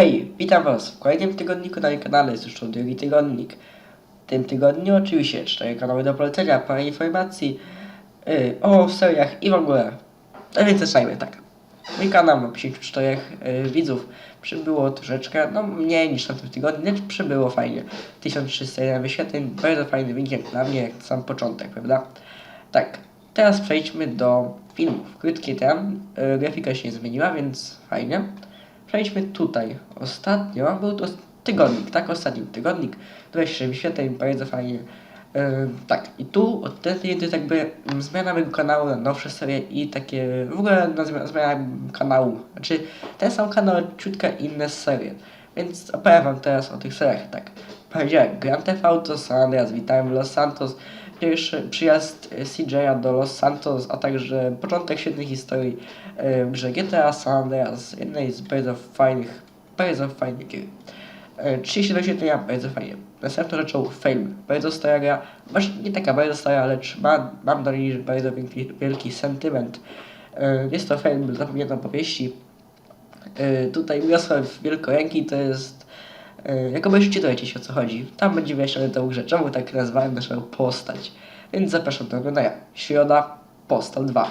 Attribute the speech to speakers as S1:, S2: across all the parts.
S1: Hej, witam Was w kolejnym tygodniku na moim kanale, jest już drugi tygodnik. W tym tygodniu oczywiście cztery kanały do polecenia, parę informacji yy, o seriach i w ogóle. No więc zaczynajmy, tak. Mój kanał ma 54 yy, widzów. Przybyło troszeczkę, no mniej niż w tym tygodniu, lecz przybyło fajnie. 1301 wyświetleń, bardzo fajny wynik dla mnie, jak sam początek, prawda? Tak, teraz przejdźmy do filmów. Krótki ten, yy, grafika się nie zmieniła, więc fajnie. Przejdźmy tutaj. Ostatnio był to tygodnik, tak? Ostatni tygodnik. 26 wyświetleń, bardzo fajnie. Yy, tak, i tu od to jest jakby mm, zmiana mojego kanału na nowsze serie i takie w ogóle na zmiana, zmiana kanału. Znaczy ten sam kanał, ciutkę inne serie. Więc opowiem wam teraz o tych seriach. Tak, powiedziałem Grand Theft Auto San Andreas, witam Los Santos. Pierwszy przyjazd e, CJ'a do Los Santos, a także początek świetnej historii e, w grze GTA San Andreas, jednej z bardzo fajnych, bardzo fajnych gier. E, 30 wyświetlenia, bardzo fajnie. Następną rzeczą Fame, bardzo stara gra, nie taka bardzo stara, lecz ma, mam do niej bardzo wielki, wielki sentyment. E, Jest to Fame zapomniana opowieści. E, Tutaj Mirosław Wielkoręki to jest e, jak obejrzycie, dowiecie się o co chodzi. Tam będzie wyjaśnione tą grze, czemu tak nazwałem naszą postać. Więc zapraszam do oglądania. Środa, Postal 2.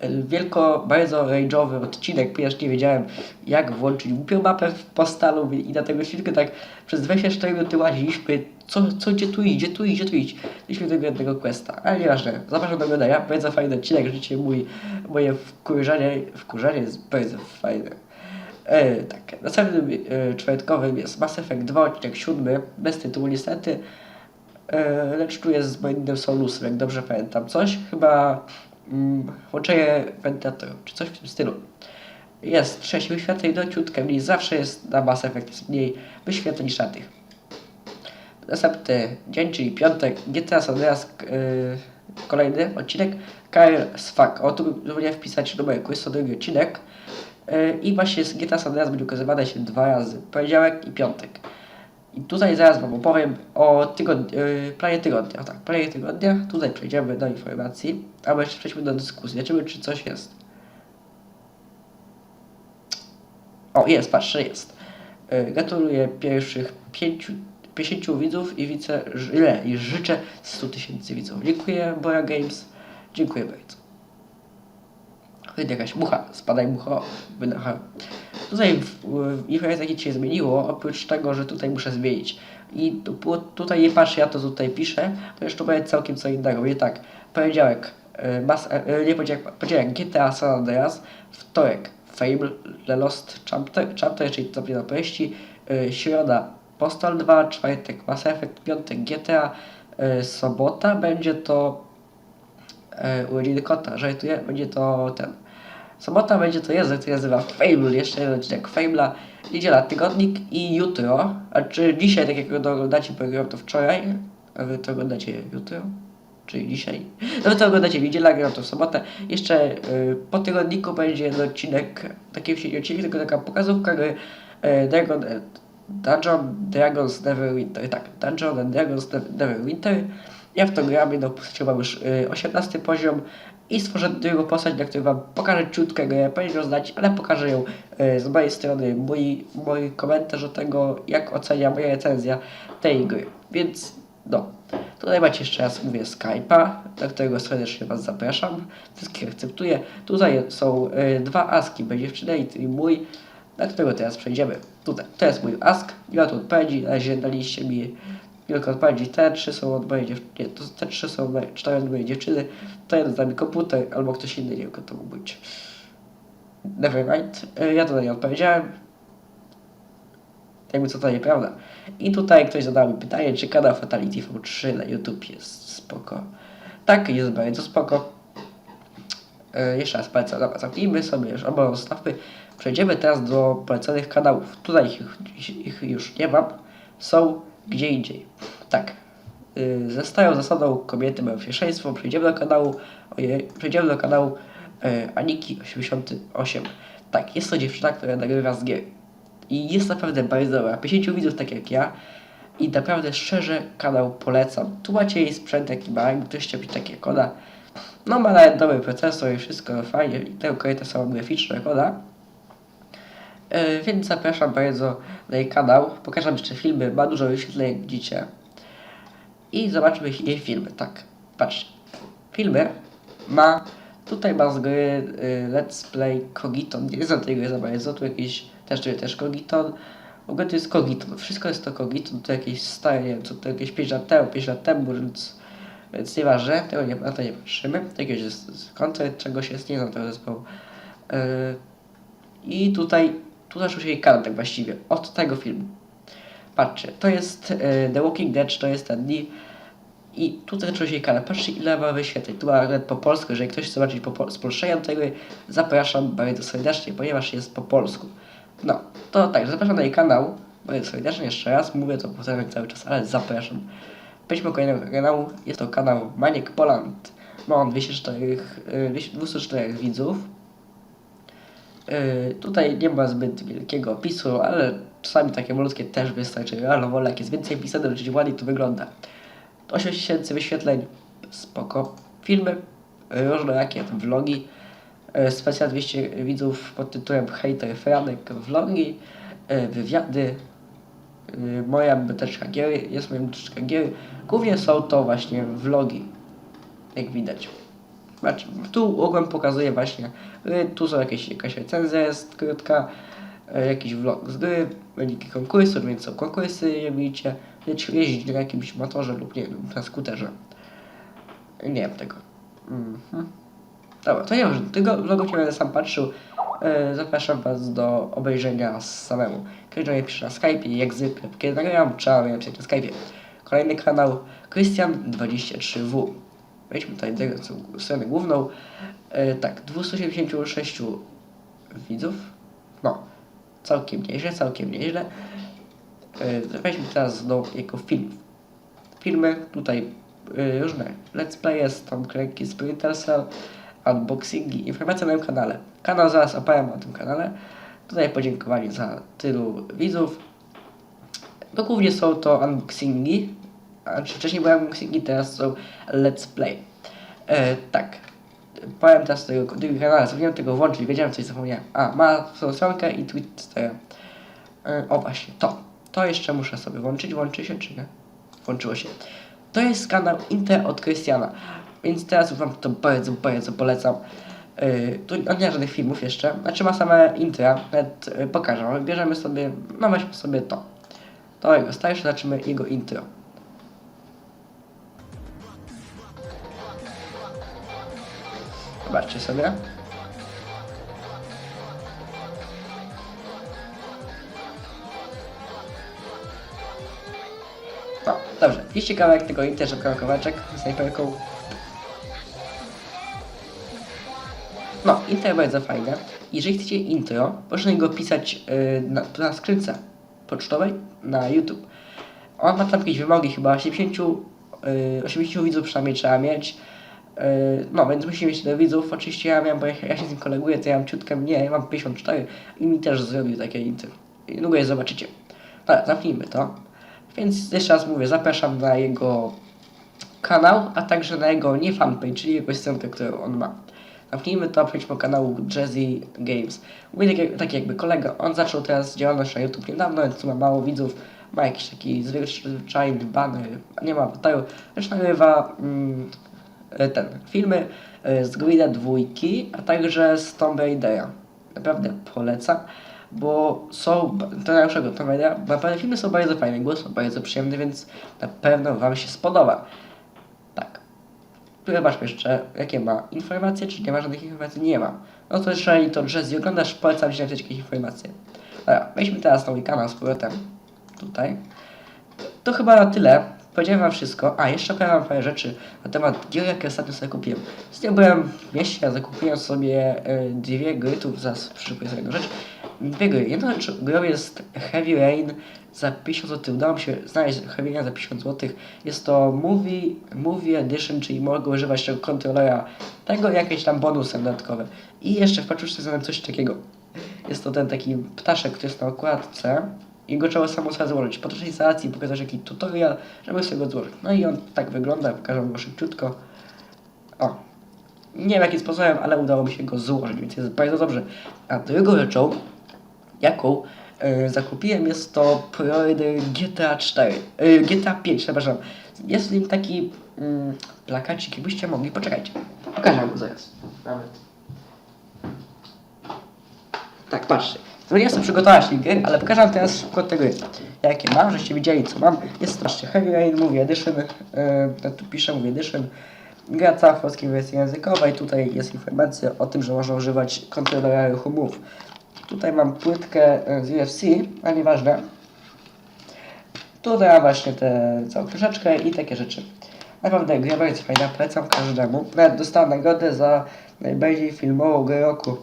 S1: E, Wielko, bardzo rage'owy odcinek, ponieważ nie wiedziałem jak włączyć głupią mapę w postalu i dlatego chwilkę tak przez 24 minuty łaziliśmy, co, co, gdzie tu iść, gdzie tu iść, gdzie tu iść. Byliśmy do jednego questa, ale nieważne. Zapraszam do oglądania, bardzo fajny odcinek, życie mój, moje wkurzenie, wkurzenie jest bardzo fajne. E, tak, następnym e, czwartkowym jest Mass Effect 2, odcinek siódmy, bez tytułu niestety, e, lecz tu jest z innym Solusem, jak dobrze pamiętam. Coś chyba mm, łączenie wentylatorów, czy coś w tym stylu. Jest 6 wyświetleń do ciutkę mniej, zawsze jest na Mass Effect jest mniej wyświetleń niż na tych. Następny dzień, czyli piątek, GTA San Andreas, yy, kolejny odcinek, Kyle Swag. O, tu zapomniałem wpisać numer quiz, to drugi odcinek. Yy, I właśnie z GTA San Andreas będzie ukazywane się dwa razy, poniedziałek i piątek. I tutaj zaraz Wam opowiem o tygod- yy, planie tygodnia. O tak, planie tygodnia. Tutaj przejdziemy do informacji, albo jeszcze przejdźmy do dyskusji. Zobaczymy, czy coś jest. O, jest, patrzę, jest. Yy, Gratuluję pierwszych pięciu, 50 widzów i widzę, że, i życzę 100 tysięcy widzów. Dziękuję, Boja Games. Dziękuję bardzo. Chodź, jakaś mucha, spadaj mucho, wydacha. Tutaj w, w informacji się zmieniło, oprócz tego, że tutaj muszę zmienić. I tu, tutaj nie patrzę, ja to tutaj piszę, to jeszcze będzie całkiem co innego. Będzie tak, poniedziałek, e, mas, e, nie poniedziałek, GTA San Andreas, wtorek Fable, The Lost Chapter, chapter czyli to na opowieści, e, środa Postal 2, czwartek Mass Effect, piątek GTA, e, sobota będzie to e, urodziny kota, żartuję, będzie to ten. Sobota będzie to język, który nazywa Fable, jeszcze jeden odcinek Fable'a, niedziela tygodnik i jutro, a czy dzisiaj, tak jak oglądacie, program to wczoraj, a wy to oglądacie jutro, czyli dzisiaj, no wy to oglądacie w niedzielę, gram to w sobotę, jeszcze y, po tygodniku będzie jeden odcinek, taki wsi- odcinek, tylko taka pokazówka gry y, Dragon, y, Dungeon Dragons Neverwinter, tak, Dungeon and Dragons Neverwinter, ja w to gram, jedną postacią mam już y, 18 poziom i stworzę drugą postać, na której wam pokażę ciutkę grę, powinien ją znać, ale pokażę ją y, z mojej strony, mój, mój komentarz do tego, jak ocenia moja recenzja tej gry. Więc no, tutaj macie jeszcze raz, mówię, Skype'a, do którego serdecznie was zapraszam, wszystkich akceptuję. Tutaj są y, dwa aski, będzie dziewczyny i mój, na którego teraz przejdziemy. Tutaj, to jest mój ask, nie ma tu odpowiedzi, na razie daliście mi kilka odpowiedzi. Te trzy są od mojej dziewczyny, nie, to, te trzy są cztery od mojej dziewczyny, to jeden z nami komputer, albo ktoś inny, nie wiem kto to mógł być. Nevermind, Y, ja tutaj nie odpowiedziałem. Jakby co to nieprawda. I tutaj ktoś zadał mi pytanie, czy kanał Fatality V3 na YouTube jest spoko. Tak, jest bardzo spoko. E, jeszcze raz polecam, dobra, zamknijmy sobie już oba zostawmy. Przejdziemy teraz do poleconych kanałów. Tutaj ich, ich już nie mam. Są gdzie indziej. Tak. Y, Ze starą zasadą kobiety mają pierwszeństwo. Przejdziemy do kanału. Ojej, przejdziemy do kanału e, Aniki88. Tak, jest to dziewczyna, która nagrywa z gier. I jest naprawdę bardzo dobra. 50 widzów tak jak ja. I naprawdę szczerze kanał polecam. Tu macie jej sprzęt jaki ma, jakby ktoś chciał mieć takie jak ona. No ma nawet dobry procesor i wszystko fajnie. I te kobiety są graficzne jak ona. E, więc zapraszam bardzo na jej kanał. Pokażę jeszcze filmy, ma dużo wyświetleń, jak widzicie. I zobaczmy jej filmy, tak. Patrzcie. Filmy ma, tutaj ma z gry y, Let's Play Kogiton. Nie znam tej gry za bardzo, tu jakiś, też też Kogiton. W ogóle to jest Kogiton, wszystko jest to Kogiton, to jakieś stare, nie wiem, co to jakieś 5 lat temu, 5 lat temu, więc, więc nieważne, tego nie, na to nie patrzymy. Jakiegoś jest koncert czegoś jest, nie znam tego zespołu. Y, I tutaj, tu zaczął się jej kanał tak właściwie, od tego filmu. Patrzcie, to jest y, The Walking Dead, to jest ten dni. I tutaj zaczął się jej kanał. Patrzcie ile ma wyświetleń. Tu ma nawet po polsku, jeżeli ktoś chce zobaczyć po pol- spolszczenia tego, zapraszam bardzo serdecznie, ponieważ jest po polsku. No, to tak, zapraszam na jej kanał. Bardzo serdecznie jeszcze raz, mówię to powtarzam cały czas, ale zapraszam. Przejdźmy do kolejnego kanału. Jest to kanał Maniek Poland. Ma on 204, y, 204 widzów. Yy, tutaj nie ma zbyt wielkiego opisu, ale czasami takie malutkie też wystarczy. Ale wolę, jak jest więcej pisane, to ładniej to wygląda. 8 tysięcy wyświetleń, spoko. Filmy, yy, różne jakie, vlogi. Yy, Specjal 200 widzów pod tytułem Hater Franek vlogi, yy, wywiady. Moja buteczka giery, jest moja buteczka giery. Głównie są to właśnie vlogi, jak widać. Znaczy, tu ogółem pokazuje właśnie, tu są jakieś, jakaś recenzja jest krótka, y, jakiś vlog z gry, wyniki konkursu, więc są konkursy, widzicie, wiecie, jeździć na jakimś motorze lub nie wiem, na skuterze. Nie wiem tego. Mhm. Dobra, to nie wiem, tego vlogu nie będę sam patrzył. Y, Zapraszam Was do obejrzenia samemu. Każdy mnie pisze na Skype, jak zwykle, kiedy nagrywam, trzeba mnie pisać na Skype. Kolejny kanał, Krystian23W. Wejdźmy tutaj do tego, stronę główną. E, tak, 276 widzów. No, całkiem nieźle, całkiem nieźle. E, weźmy teraz do jego filmów. Filmy, tutaj e, różne let's playe, tam kręgi Splinter Cell, unboxingi, informacje na moim kanale. Kanał zaraz opowiem o tym kanale. Tutaj podziękowanie za tylu widzów. No głównie są to unboxingi, wcześniej były unboxingi, teraz są let's play. E, tak. Powiem teraz tego drugiego kanału, zapomniałem tego włączyć, wiedziałem coś zapomniałem. A, ma stronkę i Twitter. E, o właśnie, to. To jeszcze muszę sobie włączyć, włączy się czy nie? Włączyło się. To jest kanał Inter od Krystiana, więc teraz wam to bardzo, bardzo polecam. Yy, tu nie ma żadnych filmów jeszcze, znaczy ma same intra, nawet yy, pokażę, bierzemy sobie, no weźmy sobie to. To jego starsze, zobaczymy jego intro. Zobaczcie sobie. No, dobrze. Jeśli kawałek tego inter, szybko kawałeczek z snajperką. No, intro bardzo fajne. Jeżeli chcecie intro, proszę go pisać yy, na, na skrzynce pocztowej na YouTube. On ma tam jakieś wymogi, chyba 80, yy, 80 widzów przynajmniej trzeba mieć. Yy, no, więc musimy mieć tyle widzów. Oczywiście ja miałem, bo ja, ja się z nim koleguję, to ja mam ciutkę mniej, ja mam 54 i mi też zrobił takie intro. I Długo je zobaczycie. Dobra, zamknijmy to. Więc jeszcze raz mówię, zapraszam na jego kanał, a także na jego nie fanpage, czyli jego stronkę, którą on ma. Zamknijmy to, przejdźmy do kanału Jazzy Games. Mówię tak, jak- tak jakby kolega, on zaczął teraz działalność na YouTube niedawno, więc ma mało widzów, ma jakiś taki zwyczajny banner, nie ma awataru, lecz nagrywa mm, ten, filmy e, z Grida dwójki, a także z Tomb Raidera. Naprawdę polecam, bo są, to najlepszego Tomb Raidera, naprawdę filmy są bardzo fajne, głos są bardzo przyjemny, więc na pewno Wam się spodoba. Tak. Tu zobaczmy jeszcze, jakie ma informacje, czy nie ma żadnych informacji? Nie ma. No to jeżeli to Jazzy oglądasz, polecam Ci napisać jakieś informacje. Dobra, weźmy teraz mój kanał z powrotem. Tutaj. To chyba na tyle. Powiedziałem wam wszystko. A, jeszcze powiem wam parę rzeczy na temat gier, jakie ostatnio sobie kupiłem. Ostatnio byłem w mieście, zakupiłem sobie e, dwie gry, tu zaraz przyszykuję sobie jedną rzecz. Dwie gry. Rzecz grą jest Heavy Rain za 50 zł. Udało mi się znaleźć Heavy Rain za 50 zł. Jest to Movie, movie Edition, czyli mogę używać tego kontrolera, tego jakieś tam bonusy dodatkowe. I jeszcze w paczuszce znalazłem coś takiego. Jest to ten taki ptaszek, który jest na okładce i go trzeba samo sobie złożyć. Po tej instalacji pokazać jakiś tutorial, żeby sobie go złożyć. No i on tak wygląda, pokażę go szybciutko. O. Nie wiem jakim sposobem, ale udało mi się go złożyć, więc jest bardzo dobrze. A drugą rzeczą jaką e, zakupiłem, jest to preorder GTA 4, e, GTA 5, przepraszam. Jest w nim taki mm, plakacik, jakbyście mogli, poczekajcie, pokażę go zaraz. Nawet. Tak, patrzcie. To nie chcę przygotować tej gry, ale pokażę wam teraz szybko te. Jakie mam, żeście widzieli co mam. Jest strasznie Heavy Rain, mówię Edition, yy, tu piszę, mówię Edition. Gra cała w polskiej wersji językowej. Tutaj jest informacja o tym, że można używać kontrolera ruchu Move. Tutaj mam płytkę e, z UFC, a nieważne. Tutaj mam właśnie tę całą książeczkę i takie rzeczy. Naprawdę gra bardzo fajna, polecam każdemu. Nawet dostałem nagrodę za najbardziej filmową grę roku.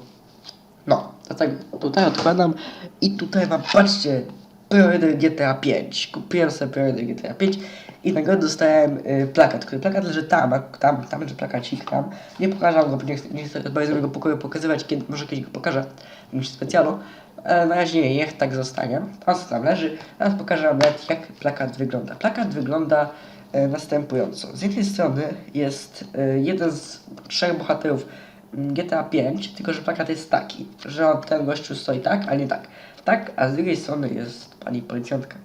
S1: Dlatego tutaj odkładam i tutaj mam, patrzcie, preorder GTA 5. Kupiłem sobie preorder GTA 5 i nagrodę dostałem y, plakat, który plakat leży tam, tam, tam leży plakacik, tam. Nie pokażę go, bo nie chcę, nie chcę bardzo mojego pokoju pokazywać, kiedy, może kiedyś go pokażę jakimś specjalu. Ale na razie nie, niech tak zostanie. Co tam leży. Teraz pokażę wam nawet jak plakat wygląda. Plakat wygląda e, następująco. Z jednej strony jest e, jeden z trzech bohaterów GTA 5, tylko że plakat jest taki, że on, ten gościu stoi tak, a nie tak. Tak, a z drugiej strony jest pani policjantka.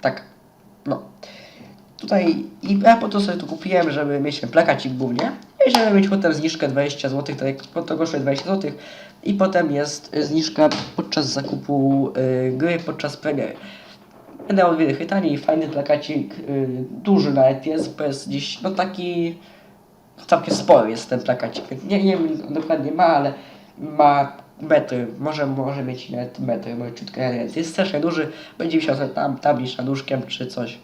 S1: Tak. No. Tutaj i ja po to sobie to kupiłem, żeby mieć ten plakacik głównie i żeby mieć potem zniżkę 20 zł, tak jak po to kosztuje 20 zł i potem jest y, zniżka podczas zakupu y, gry, podczas premiery. Będę o dwie dychy taniej, fajny plakacik, y, duży nawet jest, bo jest gdzieś, no taki całkiem spory jest ten plakacik. Nie, nie wiem dokładnie ma, ale ma metry, może, może mieć nawet metry, może ciutkę więcej. Jest strasznie duży, będzie wisiał sobie tam tabliczna nóżkiem czy coś.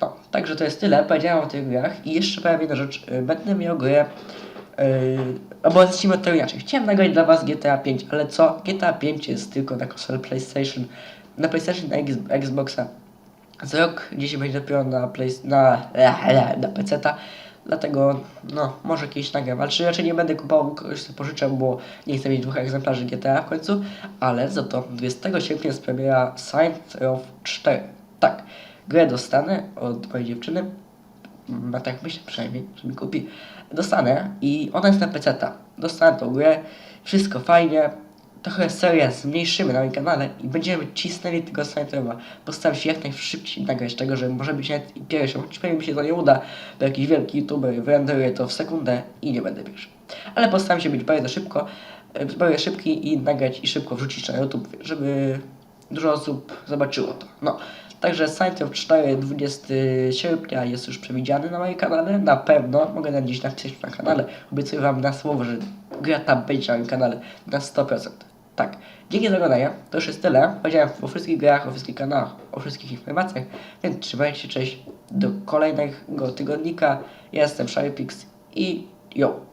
S1: No, także to jest tyle, powiedziałem o tych grach i jeszcze powiem jedną rzecz, y, będę miał grę Yy, albo zacznijmy od tego inaczej. Chciałem nagrać dla Was GTA 5, ale co? GTA 5 jest tylko na konsolę PlayStation, na PlayStation, na Xboxa. Za rok dzisiaj będzie dopiero na, play, na, na PC-ta, dlatego no, może kiedyś nagram, ale czy raczej nie będę kupował, kogoś sobie pożyczę, bo nie chcę mieć dwóch egzemplarzy GTA w końcu, ale za to 20 sierpnia jest premiera Saints Row 4. Tak, grę dostanę od mojej dziewczyny, no tak myślę przynajmniej, że mi kupi. Dostanę i ona jest na PC-ta. Dostanę tą grę, wszystko fajnie. Trochę seria zmniejszymy na moim kanale i będziemy cisnęli tego Saintrowa. Postaram się jak najszybciej nagrać tego, że może być nawet i pierwszą. Choć pewnie mi się to nie uda, bo jakiś wielki youtuber wyrenderuje to w sekundę i nie będę pierwszy. Ale postaram się być bardzo szybko, e, bardzo szybki i nagrać i szybko wrzucić na YouTube, żeby dużo osób zobaczyło to. No, także Row 4 20 sierpnia jest już przewidziany na moim kanale, na pewno, mogę na dziś napisać na kanale, obiecuję wam na słowo, że gra ta będzie na moim kanale na 100%. Tak, dzięki za oglądanie, to już jest tyle, powiedziałem o wszystkich grach, o wszystkich kanałach, o wszystkich informacjach, więc trzymajcie się, cześć, do kolejnego tygodnika, ja jestem SharyPix i yo!